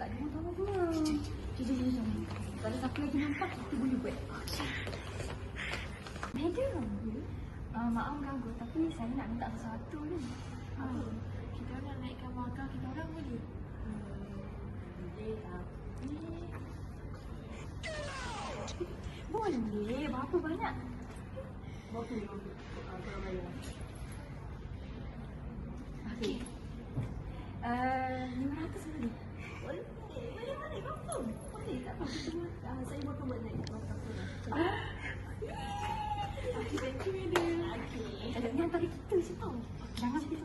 tak ada orang tahu semua. Jom, jom, jom. Kalau siapa lagi nampak, kita boleh buat. Madam, uh, maaf ganggu tapi saya nak minta sesuatu ni. Oh, kita orang naikkan markah kita orang boleh? Boleh Boleh, berapa banyak? Berapa? Okey. Uh, 500 boleh? Boleh, boleh, boleh, berapa? Boleh, tak apa. Buat, uh, saya buat buat naik. Ah. Okey, thank you. Okey. Kalau ni antara kita je tau. Jangan kita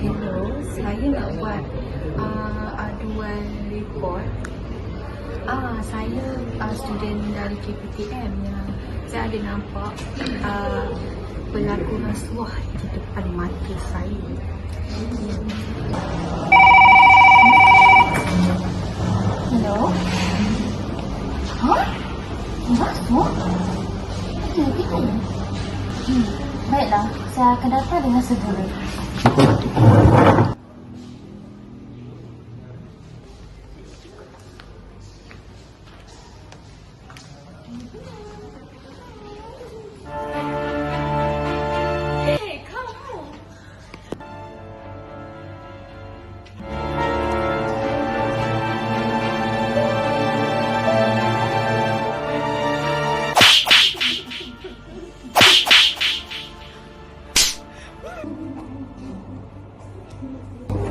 Uh, hello, saya nak buat uh, aduan report. Ah, saya uh, student dari KPTM yang saya ada nampak uh, pelaku rasuah di depan mata saya. Hello? Hah? Rasuah? Okey. Hmm, baiklah. Saya akan datang dengan segera. Thank you.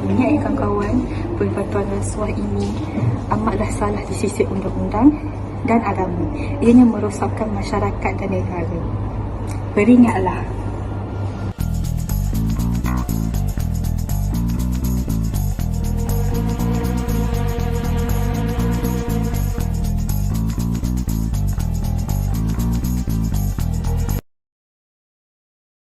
Ingat kawan-kawan, perfatuan rasuah ini amatlah salah di sisi undang-undang dan agama. Ianya merosakkan masyarakat dan negara. Beringatlah.